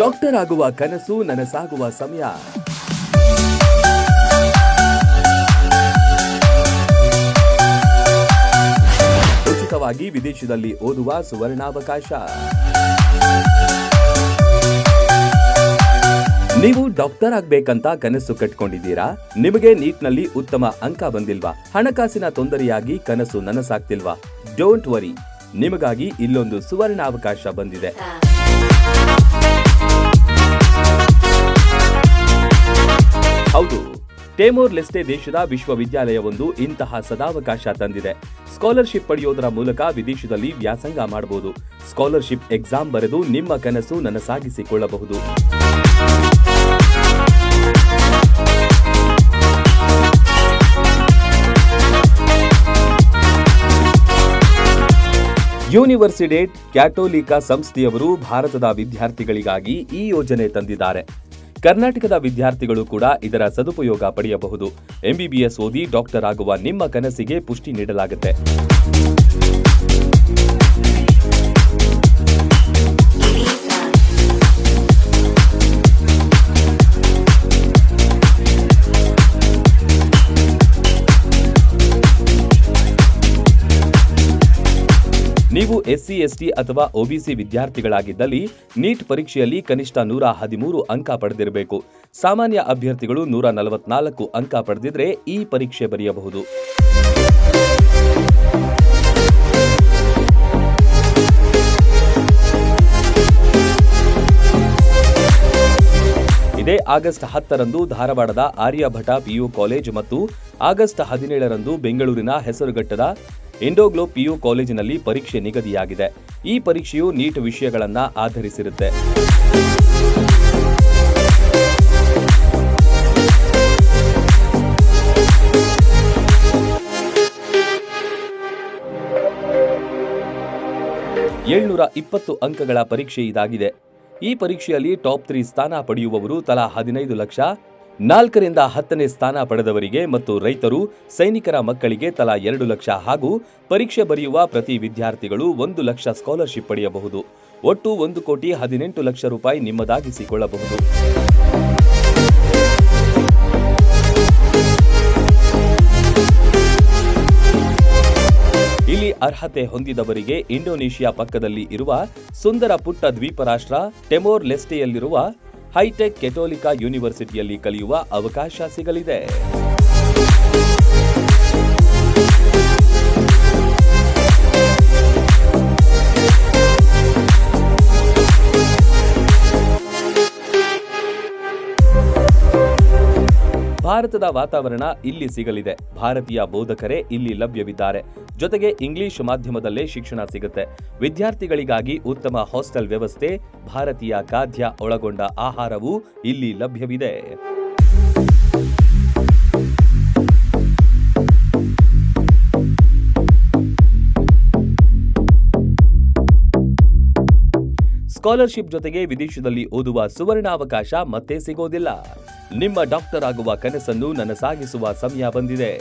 Doctor ಆಗುವ ಕನಸು ನನಸಾಗುವ ಸಮಯ. ಉಚಿತವಾಗಿ ವಿದೇಶದಲ್ಲಿ ಓದುವ ಸುವರ್ಣಾವಕಾಶ. ನೀವು ಡಾಕ್ಟರ್ ಆಗ್ಬೇಕಂತ ಕನಸು ಕಟ್ಕೊಂಡಿದ್ದೀರಾ? ನಿಮಗೆ ನೀಟ್ನಲ್ಲಿ ಉತ್ತಮ ಅಂಕ ಬಂದಿಲ್ವಾ? ಹಣಕಾಸಿನ ತೊಂದರೆಯಾಗಿ ಕನಸು ನನಸಾಗ್ತಿಲ್ವಾ? ಡೋಂಟ್ ವರಿ ನಿಮಗಾಗಿ ಇಲ್ಲೊಂದು ಸುವರ್ಣಾವಕಾಶ ಬಂದಿದೆ. ಟೇಮೋರ್ ಲೆಸ್ಟೆ ದೇಶದ ವಿಶ್ವವಿದ್ಯಾಲಯವೊಂದು ಇಂತಹ ಸದಾವಕಾಶ ತಂದಿದೆ. ಸ್ಕಾಲರ್ಶಿಪ್ ಪಡೆಯೋದರ ಮೂಲಕ ವಿದೇಶದಲ್ಲಿ ವ್ಯಾಸಂಗ ಮಾಡಬಹುದು ಸ್ಕಾಲರ್ಶಿಪ್ ಎಕ್ಸಾಮ್ ಬರೆದು ನಿಮ್ಮ ಕನಸು ನನಸಾಗಿಸಿಕೊಳ್ಳಬಹುದು. ಯೂನಿವರ್ಸಿಡೇಟ್ ಕ್ಯಾಟೋಲಿಕಾ ಸಂಸ್ಥೆಯವರು ಭಾರತದ ವಿದ್ಯಾರ್ಥಿಗಳಿಗಾಗಿ ಈ ಯೋಜನೆ ತಂದಿದ್ದಾರೆ. ಕರ್ನಾಟಕದ ವಿದ್ಯಾರ್ಥಿಗಳು ಕೂಡ ಇದರ ಸದುಪಯೋಗ ಪಡೆಯಬಹುದು. ಎಂಬಿಬಿಎಸ್ ಓದಿ ಡಾಕ್ಟರ್ ಆಗುವ ನಿಮ್ಮ ಕನಸಿಗೆ ಪುಷ್ಟಿ ನೀಡಲಾಗುತ್ತೆ. ನೀವು ಎಸ್ಸಿ, ಎಸ್ಟಿ ಅಥವಾ ಒಬಿಸಿ ವಿದ್ಯಾರ್ಥಿಗಳಾಗಿದ್ದಲ್ಲಿ ನೀಟ್ ಪರೀಕ್ಷೆಯಲ್ಲಿ ಕನಿಷ್ಠ ನೂರ ಹದಿಮೂರು ಅಂಕ ಪಡೆದಿರಬೇಕು. ಸಾಮಾನ್ಯ ಅಭ್ಯರ್ಥಿಗಳು ನೂರ ನಲವತ್ನಾಲ್ಕು ಅಂಕ ಪಡೆದಿದ್ರೆ ಈ ಪರೀಕ್ಷೆ ಬರೆಯಬಹುದು. ಆಗಸ್ಟ್ ಹತ್ತರಂದು ಧಾರವಾಡದ ಆರ್ಯಭಟ ಪಿಯು ಕಾಲೇಜ್ ಮತ್ತು ಆಗಸ್ಟ್ ಹದಿನೇಳರಂದು ಬೆಂಗಳೂರಿನ ಹೆಸರುಘಟ್ಟದ ಇಂಡೋಗ್ಲೋ ಪಿಯು ಕಾಲೇಜಿನಲ್ಲಿ ಪರೀಕ್ಷೆ ನಿಗದಿಯಾಗಿದೆ. ಈ ಪರೀಕ್ಷೆಯು ನೀಟ್ ವಿಷಯಗಳನ್ನು ಆಧರಿಸಿರುತ್ತೆ. ಏಳ್ನೂರ ಇಪ್ಪತ್ತು ಅಂಕಗಳ ಪರೀಕ್ಷೆ ಇದಾಗಿದೆ. ಈ ಪರೀಕ್ಷೆಯಲ್ಲಿ ಟಾಪ್ ತ್ರೀ ಸ್ಥಾನ ಪಡೆಯುವವರು ತಲಾ ಹದಿನೈದು ಲಕ್ಷ, ನಾಲ್ಕರಿಂದ ಹತ್ತನೇ ಸ್ಥಾನ ಪಡೆದವರಿಗೆ ಮತ್ತು ರೈತರು, ಸೈನಿಕರ ಮಕ್ಕಳಿಗೆ ತಲಾ ಎರಡು ಲಕ್ಷ ಹಾಗೂ ಪರೀಕ್ಷೆ ಬರೆಯುವ ಪ್ರತಿ ವಿದ್ಯಾರ್ಥಿಗಳು ಒಂದು ಲಕ್ಷ ಸ್ಕಾಲರ್ಶಿಪ್ ಪಡೆಯಬಹುದು. ಒಟ್ಟು ಒಂದು ಕೋಟಿ ಹದಿನೆಂಟು ಲಕ್ಷ ರೂಪಾಯಿ ನಿಮ್ಮದಾಗಿಸಿಕೊಳ್ಳಬಹುದು. ಅರ್ಹತೆ ಹೊಂದಿದವರಿಗೆ ಇಂಡೋನೇಷಿಯಾ ಪಕ್ಕದಲ್ಲಿ ಇರುವ ಸುಂದರ ಪುಟ್ಟ ದ್ವೀಪ ರಾಷ್ಟ್ರ ಟೆಮೋರ್ ಲೆಸ್ಟೆಯಲ್ಲಿರುವ ಹೈಟೆಕ್ ಕೆಟೋಲಿಕಾ ಯೂನಿವರ್ಸಿಟಿಯಲ್ಲಿ ಕಲಿಯುವ ಅವಕಾಶ ಸಿಗಲಿದೆ. ಭಾರತದ ವಾತಾವರಣ ಇಲ್ಲಿ ಸಿಗಲಿದೆ. ಭಾರತೀಯ ಬೋಧಕರೇ ಇಲ್ಲಿ ಲಭ್ಯವಿದ್ದಾರೆ. ಜೊತೆಗೆ ಇಂಗ್ಲಿಷ್ ಮಾಧ್ಯಮದಲ್ಲೇ ಶಿಕ್ಷಣ ಸಿಗುತ್ತೆ. ವಿದ್ಯಾರ್ಥಿಗಳಿಗಾಗಿ ಉತ್ತಮ ಹಾಸ್ಟೆಲ್ ವ್ಯವಸ್ಥೆ, ಭಾರತೀಯ ಖಾದ್ಯ ಒಳಗೊಂಡ ಆಹಾರವೂ ಇಲ್ಲಿ ಲಭ್ಯವಿದೆ. ಸ್ಕಾಲರ್ಶಿಪ್ ಜೊತೆಗೆ ವಿದೇಶದಲ್ಲಿ ಓದುವ ಸುವರ್ಣಾವಕಾಶ ಮತ್ತೆ ಸಿಗೋದಿಲ್ಲ. ನಿಮ್ಮ ಡಾಕ್ಟರ್ ಆಗುವ ಕನಸನ್ನು ನನಸಾಗಿಸುವ ಸಮಯ ಬಂದಿದೆ.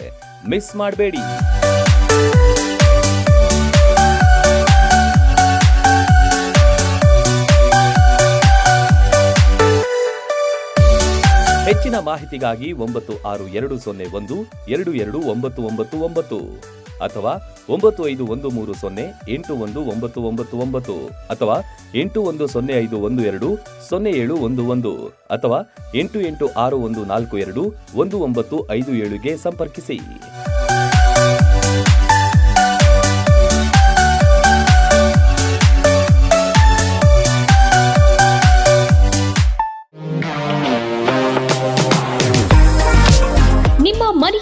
ಮಿಸ್ ಮಾಡಬೇಡಿ. ಹೆಚ್ಚಿನ ಮಾಹಿತಿಗಾಗಿ ಒಂಬತ್ತು ಆರು ಎರಡು ಸೊನ್ನೆ ಒಂದು, ಎರಡು ಎರಡು ಒಂಬತ್ತು ಒಂಬತ್ತು ಒಂಬತ್ತು ಅಥವಾ ಒಂಬತ್ತು ಐದು ಒಂದು ಮೂರು ಸೊನ್ನೆ ಎಂಟು ಒಂದು ಒಂಬತ್ತು ಒಂಬತ್ತು ಒಂಬತ್ತು ಅಥವಾ ಎಂಟು ಒಂದು ಸೊನ್ನೆ ಐದು ಒಂದು ಎರಡು, ಸೊನ್ನೆ ಏಳು ಒಂದು ಒಂದು ಅಥವಾ ಎಂಟು ಎಂಟು ಆರು ಒಂದು ನಾಲ್ಕು ಎರಡು, ಒಂದು ಒಂಬತ್ತು ಐದು ಏಳುಗೆ ಸಂಪರ್ಕಿಸಿ.